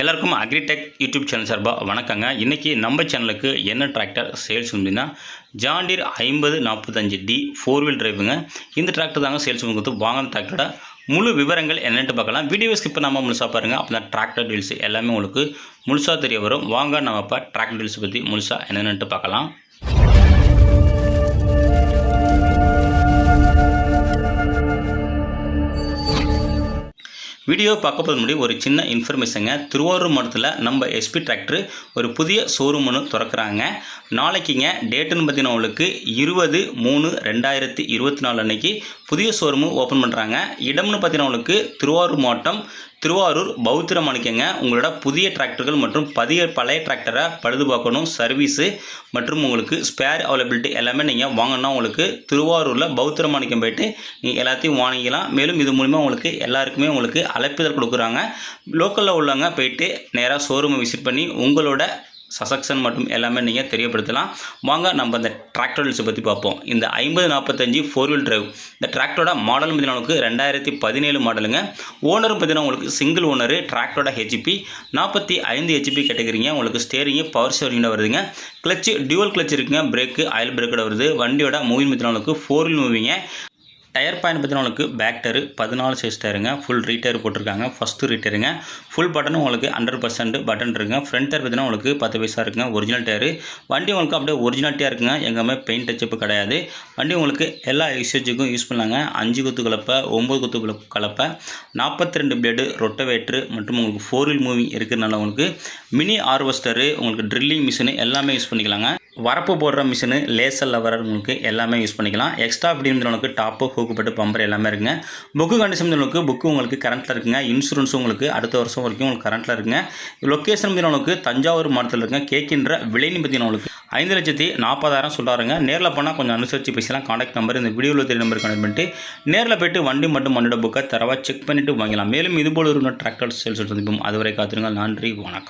எல்லாருக்கும் agritech YouTube channel சார்பாக வணக்கங்க. இன்றைக்கி நம்ம சேனலுக்கு என்ன டிராக்டர் சேல்ஸ் அப்படின்னா ஜாண்டிர் ஐம்பது நாற்பத்தஞ்சு டி ஃபோர் வீல் டிரைவுங்க இந்த டிராக்டர் தாங்க சேல்ஸ் கொடுத்து வாங்கின டிராக்டரோட முழு விவரங்கள் என்னென்னு பார்க்கலாம். வீடியோ ஸ்கிப் நம்ம முழுசாக பாருங்கள் அப்போ தான் டிராக்டர் டீல்ஸ் எல்லாமே உங்களுக்கு முழுசாக தெரிய வரும். வாங்க நம்ம இப்போ டிராக்டர் டீல்ஸ் பற்றி முழுசாக என்னென்னுட்டு பார்க்கலாம். வீடியோ பார்க்க போது முன்னாடி ஒரு சின்ன இன்ஃபர்மேஷனுங்க திருவாரூர் மாவட்டத்தில் நம்ம எஸ்பி டிராக்டர் ஒரு புதிய ஷோரூம் ஒன்று திறக்கிறாங்க. நாளைக்குங்க டேட்டுன்னு பார்த்தீங்கன்னா உங்களுக்கு இருபது மூணு ரெண்டாயிரத்தி இருபத்தி நாலு அன்னைக்கு புதிய ஷோரூமு ஓப்பன் பண்ணுறாங்க இடம்னு பார்த்தீங்கன்னா உங்களுக்கு திருவாரூர் மாவட்டம் திருவாரூர் பௌத்திரம் அணிக்கங்க உங்களோட புதிய டிராக்டர்கள் மற்றும் பதிய பழைய டிராக்டரை பழுது பார்க்கணும் சர்வீஸு மற்றும் உங்களுக்கு ஸ்பேர் அவைலபிலிட்டி எல்லாமே நீங்கள் வாங்கணும்னா உங்களுக்கு திருவாரூரில் பௌத்திரம் அணிக்கம் போயிட்டு நீங்கள் எல்லாத்தையும் வாங்கிக்கலாம். மேலும் இது மூலிமா உங்களுக்கு எல்லாருக்குமே உங்களுக்கு அழைப்புதல் கொடுக்குறாங்க. லோக்கலில் உள்ளவங்க போயிட்டு நேராக ஷோரூமை விசிட் பண்ணி உங்களோட சசக்ஷன் மற்றும் எல்லாமே நீங்கள் தெரியப்படுத்தலாம். வாங்க நம்ம இந்த டிராக்டர் டீல்ஸை பற்றி பார்ப்போம். இந்த ஐம்பது நாற்பத்தஞ்சு ஃபோர் வீல் டிரைவ் இந்த டிராக்டரோட மாடல் பார்த்தீங்கன்னா உங்களுக்கு ரெண்டாயிரத்தி பதினேழு மாடலுங்க ஓனரும் பார்த்தீங்கன்னா உங்களுக்கு சிங்கிள் ஓனரு டிராக்டரோட ஹெச்பி நாற்பத்தி ஐந்து ஹெச்பி கேட்டகிரிங்க உங்களுக்கு ஸ்டேரிங்கு பவர் ஸ்டேரிங்கோட வருதுங்க. கிளச்சு டியூவல் கிளச் இருக்குங்க. பிரேக்கு ஆயில் பிரேக்கோட வருது. வண்டியோட மூவிங் பார்த்தீங்கன்னா உங்களுக்கு ஃபோர் வீல் மூவிங்க டயர் பாயிண்ட் பார்த்தீங்கன்னா உங்களுக்கு பேக் டயரு பதினாலு சைஸ் டயருங்க ஃபுல் ரீட்டயர் போட்டிருக்காங்க. ஃபஸ்ட்டு ரீட்டருங்க ஃபுல் பட்டன் உங்களுக்கு ஹண்ட்ரட் பர்சன்ட் பட்டன் இருக்குங்க. ஃப்ரண்ட் டயர் பார்த்தீங்கன்னா உங்களுக்கு பத்து பைசா இருக்குங்க. ஒரிஜினல் டயரு வண்டி உங்களுக்கு அப்படியே ஒரிஜினாலிட்டியாக இருக்குங்க. எங்கேயுமே பெயிண்ட் டச்சப்பு கிடையாது. வண்டி உங்களுக்கு எல்லா யூசேஜுக்கும் யூஸ் பண்ணலாங்க. அஞ்சு குத்து கலப்பை ஒம்பது குத்து கலப்பை நாற்பத்தி ரெண்டு பிளேடு ரொட்டவேட்ரு மற்றும் உங்களுக்கு ஃபோர் வீல் மூவிங் இருக்கிறதுனால உங்களுக்கு மினி ஹார்வெஸ்டரு உங்களுக்கு ட்ரில்லிங் மிஷினு எல்லாமே யூஸ் பண்ணிக்கலாங்க. வரப்பு போடுற மிஷினு லேசர் லவர் உங்களுக்கு எல்லாமே யூஸ் பண்ணிக்கலாம். எக்ஸ்ட்ரா அப்படின்னு உங்களுக்கு டாப்பு ஹூக்குப்பட்டு பம்பர் எல்லாமே இருக்குங்க. புக்கு கண்டிஷன் உங்களுக்கு புக்கு உங்களுக்கு கரண்ட்டில் இருக்குங்க. இன்சூரன்ஸும் உங்களுக்கு அடுத்த வருஷம் வரைக்கும் உங்களுக்கு கரண்ட்டில் இருக்குங்க. லொக்கேஷன் உங்களுக்கு தஞ்சாவூர் மாவட்டத்தில் இருக்குங்க. கேட்கின்ற விலைன்னு பார்த்தீங்கன்னா உங்களுக்கு ஐந்து லட்சத்தி நாற்பதாயிரம் சொல்கிறாருங்க நேரில் போனால் கொஞ்சம் அனுசரித்து பேசலாம். காண்டாக்ட் நம்பர் இந்த வீடியோவில் தெரிய நம்பர் கனெக்ட் பண்ணிட்டு நேரில் போயிட்டு வண்டி மட்டும் வண்டியோட புக்கை தரவாக செக் பண்ணிவிட்டு வாங்கலாம் மேலும் இதுபோல் ஒரு டிராக்டர் சேல்ஸ் சந்திப்போம். அதுவரை காத்திருங்கள். நன்றி. வணக்கம்.